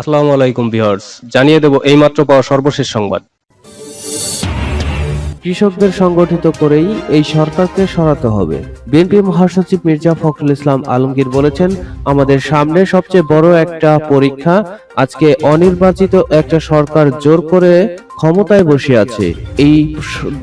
আসসালামু আলাইকুম ভিউয়ার্স, জানিয়ে দেব এইমাত্র পাওয়া সর্বশেষ সংবাদ। কৃষকদের সংগঠিত করেই এই সরকারকে সরাতে হবে। বিএনপি মহাসচিব মির্জা ফখরুল ইসলাম আলমগীর বলেছেন, আমাদের সামনে সবচেয়ে বড় একটা পরীক্ষা, আজকে অনির্বাচিত একটা সরকার জোর করে ক্ষমতায় বসে আছে। এই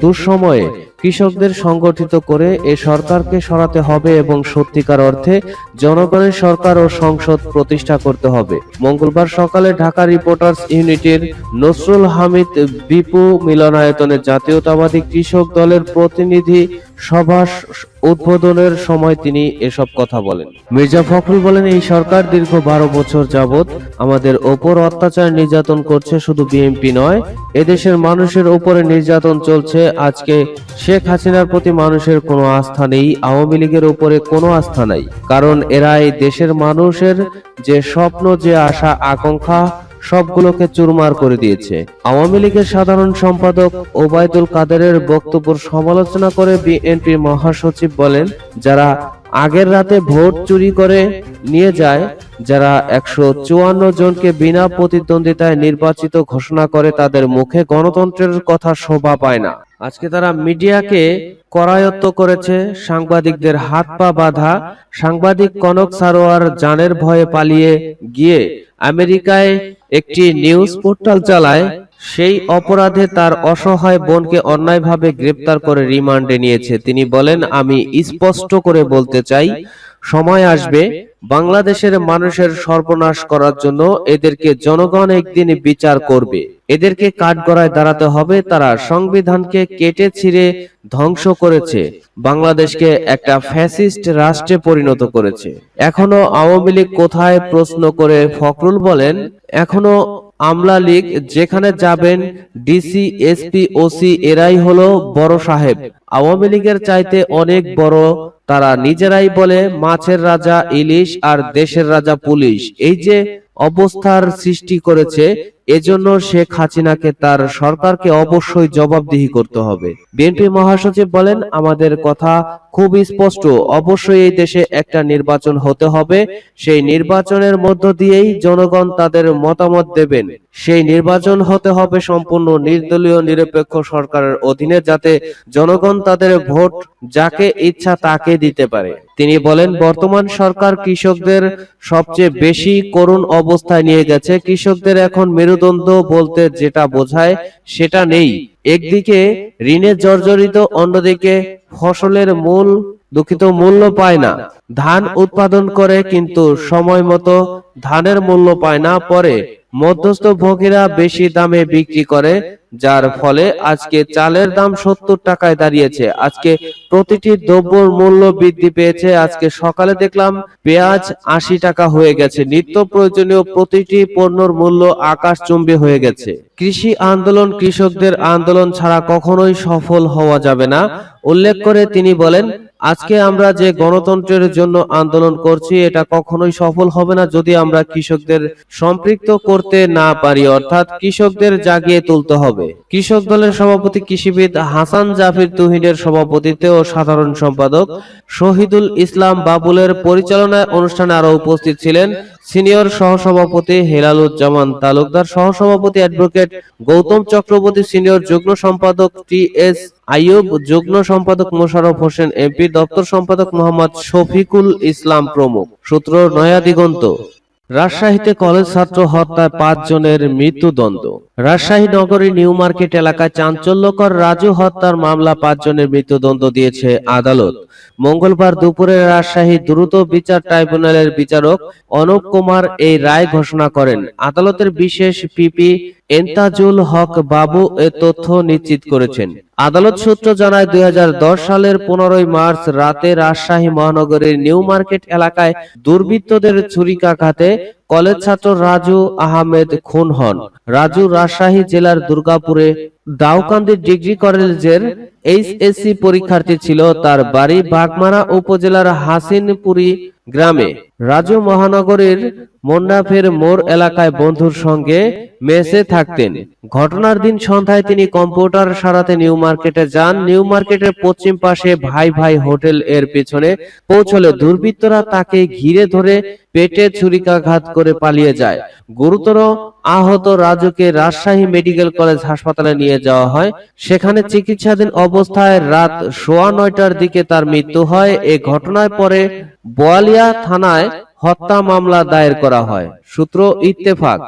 দুঃসময়ে কৃষকদের সংগঠিত করে এ সরকারকে সরাতে হবে এবং সত্যিকার অর্থে জনগণের সরকার ও সংসদ প্রতিষ্ঠা করতে হবে। মঙ্গলবার সকালে ঢাকা রিপোর্টার্স ইউনিটের নসরুল হামিদ বিপু মিলনায়তনে জাতীয়তাবাদী কৃষক দলের প্রতিনিধি সভা উদ্বোধনের সময় তিনি এসব কথা বলেন। মির্জা ফখরুল বলেন, এই সরকার দীর্ঘ বারো বছর যাবত আমাদের ওপর অত্যাচার নির্যাতন করছে, শুধু বিএনপি নয়, এদেশের মানুষের উপরে নির্যাতন চলছে। আজকে শেখ হাসিনার প্রতি মানুষের কোনো আস্থা নেই, আওয়ামী লীগের উপরে কোনো আস্থা নাই। কারণ এরা এই দেশের মানুষের যে স্বপ্ন, যে আশা, আকাঙ্ক্ষা সবগুলোকে চুরমার করে দিয়েছে। আওয়ামী লীগের সাধারণ সম্পাদক ওবায়দুল কাদেরের বক্তব্যের সমালোচনা করে বিএনপির মহাসচিব বলেন, যারা আগের রাতে ভোট চুরি করে নিয়ে যায়, যারা একশো চুয়ান্ন জনকে বিনা প্রতিদ্বন্দ্বিতায় নির্বাচিত ঘোষণা করে তাদের মুখে গণতন্ত্রের কথা শোভা পায় না। আজকে তারা মিডিয়াকে করায়ত্ত করেছে, সাংবাদিকদের হাত পা বাঁধা, সাংবাদিক কনক সারোয়ার জানের ভয়ে পালিয়ে গিয়ে আমেরিকায় একটি নিউজ পোর্টাল চালায়, সেই অপরাধে তার অসহায় বোনকে অন্যায়ভাবে গ্রেপ্তার করে রিমান্ডে নিয়েছে। তিনি বলেন, আমি স্পষ্ট করে বলতে চাই সময় আসবে বাংলাদেশের মানুষের সর্বনাশ করার জন্য এদেরকে জনগণ একদিন বিচার করবে। এদেরকে কাঠগড়ায় দাঁড়াতে হবে তারা সংবিধানকে কেটে ছিঁড়ে ধ্বংস করেছে। বাংলাদেশকে একটা ফ্যাসিস্ট রাষ্ট্রে পরিণত করেছে। এখনও আওয়ামী লীগ কোথায় প্রশ্ন করে ফখরুল বলেন এখনও আমলা লীগ যেখানে যাবেন ডিসি এসপি ওসি এরাই হলো বড় সাহেব। আওয়ামী লীগের চাইতে অনেক বড় তারা নিজেরাই বলে মাছের রাজা ইলিশ আর দেশের রাজা পুলিশ। এই যে অবস্থার সৃষ্টি করেছে এজন্য শেখ হাসিনাকে তার সরকারকে অবশ্যই জবাবদিহি করতে হবে। বিএনপি মহাসচিব বলেন আমাদের কথা খুব স্পষ্ট। অবশ্যই এই দেশে একটা নির্বাচন হতে হবে। সেই নির্বাচনের মধ্য দিয়েই জনগণ তাদের মতামত দেবেন। সেই নির্বাচন হতে হবে সম্পূর্ণ নির্দলীয় নিরপেক্ষ সরকারের অধীনে যাতে জনগণ তাদের ভোট যাকে ইচ্ছা তাকে দিতে পারে। তিনি বলেন বর্তমান সরকার কৃষকদের সবচেয়ে বেশি করুণ অবস্থায় নিয়ে গেছে। কৃষকদের এখন মেরুদণ্ড বলতে যেটা বোঝায় সেটা নেই। একদিকে ঋণে জর্জরিত অন্যদিকে ফসলের মূল দুঃখিত মূল্য পায় না। ধান উৎপাদন করে কিন্তু সময় মতো ধানের মূল্য পায় না পরে মধ্যস্থ ভোগীরা বেশি দামে বিক্রি করে, যার ফলে আজকে চালের দাম সত্তর টাকায় দাঁড়িয়েছে। আজকে প্রতিটি দ্রব্যর মূল্য বৃদ্ধি পেয়েছে। আজকে সকালে দেখলাম পেঁয়াজ আশি টাকা হয়ে গেছে। নিত্য প্রয়োজনীয় প্রতিটি পণ্যর মূল্য আকাশচুম্বী হয়ে গেছে। কৃষি আন্দোলন কৃষকদের আন্দোলন ছাড়া কখনোই সফল হওয়া যাবে না। উল্লেখ করে তিনি বলেন আজকে আমরা যে গণতন্ত্রের জন্য আন্দোলন করছি, এটা কখনোই সফল হবে না যদি আমরা কৃষকদের সম্পৃক্ত করতে না পারি, অর্থাৎ কৃষকদের জাগিয়ে তুলতে হবে। কৃষক দলের সভাপতি কৃষিবিদ হাসান জাফির তুহিনের সভাপতিত্বে ও সাধারণ সম্পাদক শহীদুল ইসলাম বাবুলের পরিচালনায় অনুষ্ঠানে আরও উপস্থিত ছিলেন সিনিয়র সহসভাপতি হেলালুজ্জামান তালুকদার, সহসভাপতি অ্যাডভোকেট গৌতম চক্রবর্তী, সিনিয়র যুগ্ম সম্পাদক টি এস আইয়ুব, যুগ্ম সম্পাদক মোশারফ হোসেন, এমপি, দপ্তর সম্পাদক মোহাম্মদ শফিকুল ইসলাম প্রমুখ। সূত্র, নয়া দিগন্ত। রাজশাহীতে কলেজ ছাত্র হত্যায় পাঁচ জনের মৃত্যুদণ্ড। রাজশাহী নগরী নিউ মার্কেট এলাকায় চাঞ্চল্যকর রাজু হত্যার মামলা পাঁচজনের মৃত্যুদণ্ড দিয়েছে আদালত। মঙ্গলবার দুপুরে রাজশাহী দ্রুত বিচার ট্রাইব্যুনালের বিচারক অনুপ কুমার এই রায় ঘোষণা করেন। আদালতের বিশেষ পিপি এন্তাজুল হক বাবু এ তথ্য নিশ্চিত করেছেন। আদালত সূত্র জানায়, দুই হাজার দশ সালের পনেরোই মার্চ রাতে রাজশাহী মহানগরের নিউ মার্কেট এলাকায় দুর্বৃত্তদের ছুরিকাঘাতে কলেজ ছাত্র রাজু আহমেদ খুন হন। রাজু রাজশাহী জেলার দুর্গাপুরে দাউকান্দি ডিগ্রি কলেজের এইচএসসি পরীক্ষার্থী ছিল তার বাড়ি বাগমারা উপজেলার হাসিনপুরি গ্রামে। রাজু মহানগরীর মন্ডাফের মোড় এলাকায় বন্ধুর সঙ্গে মেসে থাকতেন। ঘটনার দিন সন্ধ্যায় তিনি কম্পিউটার সারাতে নিউ মার্কেটে যান। নিউ মার্কেটের পশ্চিম পাশে ভাই ভাই হোটেল এর পেছনে পৌঁছলে দুর্বৃত্তরা তাকে ঘিরে ধরে পেটে ছুরিকাঘাত করে পালিয়ে যায়। গুরুতর আহত রাজুকে রাজশাহী মেডিকেল কলেজ হাসপাতালে নিয়ে যাওয়া হয়। সেখানে চিকিৎসাধীন অবস্থায় রাত সোয়া নয়টার দিকে তার মৃত্যু হয়। এ ঘটনায় পরে বোয়ালিয়া থানায় হত্যা মামলা দায়ের করা হয়। সূত্র ইত্তেফাক।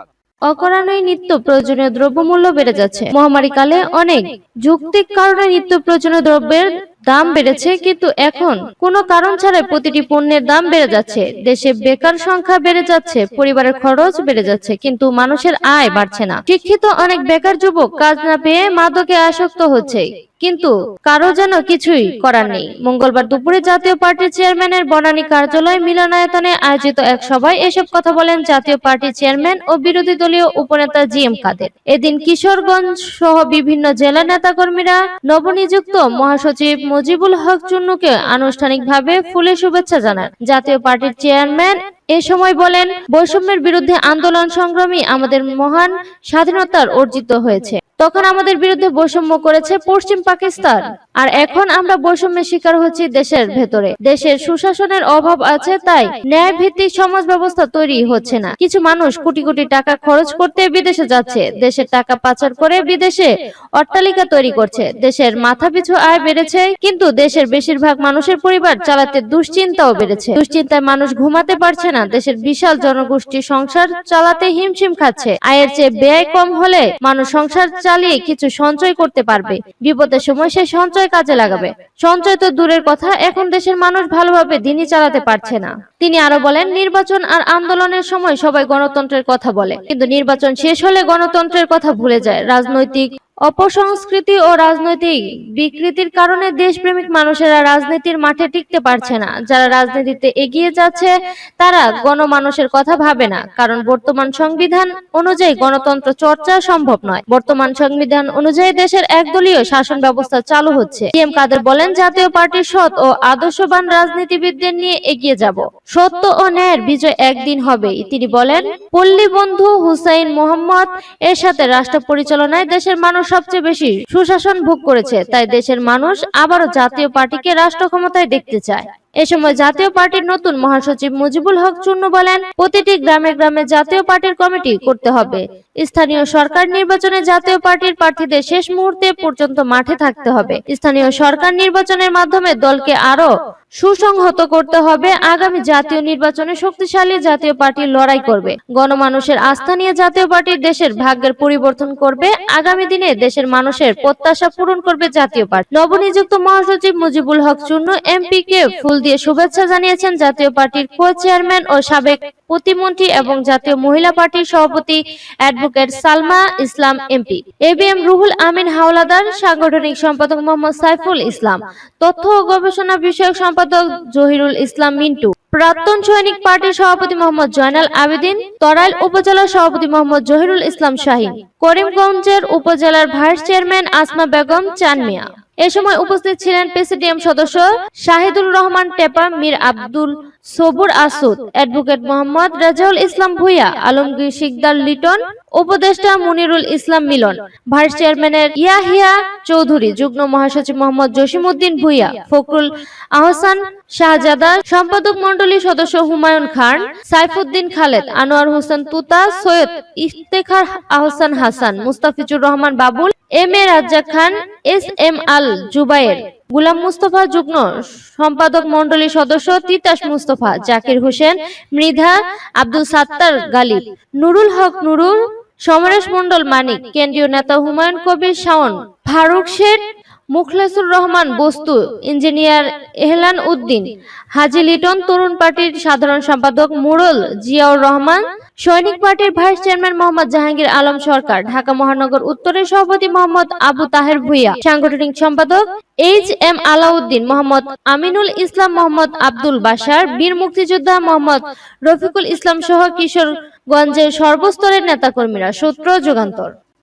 অকারণে নিত্য প্রয়োজনীয় দ্রব্যমূল্য বেড়ে যাচ্ছে। মহামারী কালে অনেক যৌক্তিক কারণে নিত্য প্রয়োজনীয় দ্রব্যের দাম বেড়েছে, কিন্তু এখন কোনো কারণ ছাড়াই প্রতিটি পণ্যের দাম বেড়ে যাচ্ছে। দেশে বেকার সংখ্যা বেড়ে যাচ্ছে, পরিবারের খরচ বেড়ে যাচ্ছে, কিন্তু মানুষের আয় বাড়ছে না। শিক্ষিত অনেক বেকার যুবক কাজ না পেয়ে মাদকে আসক্ত হচ্ছে। কিন্তু কারও যেন কিছুই করার নেই। মঙ্গলবার দুপুরে জাতীয় পার্টির চেয়ারম্যানের বনানী কার্যালয় মিলনায়তনে আয়োজিত এক সভায় এসব কথা বলেন জাতীয় পার্টির চেয়ারম্যান ও বিরোধী দলীয় উপনেতা জি এম কাদের। এদিন কিশোরগঞ্জ সহ বিভিন্ন জেলা নেতাকর্মীরা নবনিযুক্ত মহাসচিব মুজিবুল হক চুন্নুকে আনুষ্ঠানিকভাবে ফুলে শুভেচ্ছা জানান। জাতীয় পার্টির চেয়ারম্যান এ সময় বলেন বৈষম্যের বিরুদ্ধে আন্দোলন সংগ্রামী আমাদের মহান স্বাধীনতার অর্জিত হয়েছে। তখন আমাদের বিরুদ্ধে বৈষম্য করেছে পশ্চিম পাকিস্তান। আর এখন আমরা বৈষম্যের শিকার হচ্ছি দেশের ভেতরে। দেশের সুশাসনের অভাব আছে, তাই ন্যায় ভিত্তিক সমাজ ব্যবস্থা তৈরি হচ্ছে না। কিছু মানুষ কোটি কোটি টাকা খরচ করতে বিদেশে যাচ্ছে। দেশের টাকা পাচার করে বিদেশে অট্টালিকা তৈরি করছে। দেশের মাথাপিছু আয় বেড়েছে, কিন্তু দেশের বেশিরভাগ মানুষের পরিবার চালাতে দুশ্চিন্তাও বেড়েছে। দুশ্চিন্তায় মানুষ ঘুমাতে পারছে না। দেশের বিশাল জনগোষ্ঠী সংসার চালাতে হিমশিম খাচ্ছে। আয়ের চেয়ে ব্যয় কম হলে মানুষ সংসার চালিয়ে কিছু সঞ্চয় করতে পারবে। বিপদের সময় সে সঞ্চয় কাজে লাগাবে। সঞ্চয় তো দূরের কথা, এখন দেশের মানুষ ভালোভাবে দিনই চালাতে পারছে না। তিনি আরও বলেন, নির্বাচন আর আন্দোলনের সময় সবাই গণতন্ত্রের কথা বলে। কিন্তু নির্বাচন শেষ হলে গণতন্ত্রের কথা ভুলে যায়। রাজনৈতিক অপসংস্কৃতি ও রাজনৈতিক বিকৃতির কারণে দেশপ্রেমিক মানুষেরা রাজনীতির মাঠে টিকতে পারছে না। যারা রাজনীতিতে এগিয়ে যাচ্ছে, তারা গণমানুষের কথা ভাবে না, কারণ বর্তমান সংবিধান অনুযায়ী গণতন্ত্র চর্চা সম্ভব নয়। বর্তমান সংবিধান অনুযায়ী দেশের একদলীয় শাসন ব্যবস্থা চালু হচ্ছে। এম কাদের বলেন, জাতীয় পার্টির সৎ ও আদর্শবান রাজনীতিবিদদের নিয়ে এগিয়ে যাব। সত্য ও ন্যায়ের বিজয় একদিন হবেই। তিনি বলেন, পল্লী বন্ধু হুসাইন মোহাম্মদ এর সাথে রাষ্ট্র পরিচালনায় দেশের মানুষ সবচেয়ে বেশি সুশাসন ভোগ করেছে, তাই দেশের মানুষ আবারও জাতীয় পার্টিকে রাষ্ট্র ক্ষমতায় দেখতে চায়। এ সময় জাতীয় পার্টির নতুন মহাসচিব মুজিবুল হক চুন্নু বলেন, প্রতিটি গ্রামে গ্রামে জাতীয় পার্টির কমিটি করতে হবে। স্থানীয় সরকার নির্বাচনে জাতীয় পার্টির প্রার্থীদের শেষ মুহূর্তে পর্যন্ত মাঠে থাকতে হবে। স্থানীয় সরকার নির্বাচনের মাধ্যমে দলকে আরও সুসংহত করতে হবে। আগামী জাতীয় নির্বাচনে শক্তিশালী জাতীয় পার্টি লড়াই করবে। গণমানুষের আস্থা নিয়ে জাতীয় পার্টি দেশের ভাগ্যের পরিবর্তন করবে। আগামী দিনে দেশের মানুষের প্রত্যাশা পূরণ করবে জাতীয় পার্টি। নবনিযুক্ত মহাসচিব মুজিবুল হক চুন্নু এমপি কে ফুল দিয়ে শুভেচ্ছা জানিয়েছেন জাতীয় পার্টির কো চেয়ারম্যান ও সাবেক প্রতিমন্ত্রী এবং জাতীয় মহিলা পার্টির সভাপতি advocate Salma Islam MP. A B M Ruhul Amin Howlader, সাংগঠনিক সম্পাদক মোহাম্মদ সাইফুল ইসলাম। তথ্য ও গবেষণা বিষয়ক সম্পাদক জহিরুল ইসলাম মিন্টু, প্রাক্তন সৈনিক পার্টির সভাপতি মোহাম্মদ জয়নাল আবেদিন, তরাইল উপজেলার সভাপতি মোহাম্মদ জহিরুল ইসলাম শাহী, করিমগঞ্জের উপজেলার ভাইস চেয়ারম্যান আসমা বেগম চানমিয়া। এ সময় উপস্থিত ছিলেন প্রেসিডিয়াম সদস্য শাহিদুল রহমান টেপা, মীর আব্দুল সবুর আসুদ অ্যাডভোকেট মোহাম্মদ রাজাউল ইসলাম ভুইয়া, আলমগীর শিকদার লিটন, উপদেষ্টা মনিরুল ইসলাম মিলন, ভাইস চেয়ারম্যানের ইয়াহিয়া চৌধুরী, যুগ্ম মহাসচিব মোহাম্মদ জসিমউদ্দিন ভুইয়া, ফখরুল আহসান শাহজাদা, সম্পাদক মণ্ডলী সদস্য Humayun Khan, Saifuddin Khaled, Anwar Hossain Tuta, Syed Iftekhar Ahsan Hasan, Mustafizur Rahman Babul, M A Razzak Khan, S M Al Jubayer. Gulam Mustafa যুগ্ম সম্পাদক মণ্ডলী সদস্য তিতাস মুস্তফা, জাকির হোসেন, মৃধা আব্দুল সাত্তার গালিব, নুরুল হক নুরুল, সমরেশ মন্ডল মানিক, কেন্দ্রীয় নেতা হুমায়ুন কবির শাওন, ফারুক শেখ মুখলেসুর রহমান বস্তু, ইঞ্জিনিয়ার এহলান উদ্দিন, হাজি লিটন তরুণ পার্টির সাধারণ সম্পাদক মুরল জিয়াউর রহমান, সৈনিক পার্টির ভাইস চেয়ারম্যান মোহাম্মদ জাহাঙ্গীর আলম সরকার, ঢাকা মহানগর উত্তরের সভাপতি মোহাম্মদ আবু তাহের ভুইয়া, সাংগঠনিক সম্পাদক এইচ এম আলাউদ্দিন মোহাম্মদ আমিনুল ইসলাম মোহাম্মদ আব্দুল বাশার, বীর মুক্তিযোদ্ধা মোহাম্মদ রফিকুল ইসলাম সহ কিশোরগঞ্জের সর্বস্তরের নেতাকর্মীরা সূত্র যুগান্তর।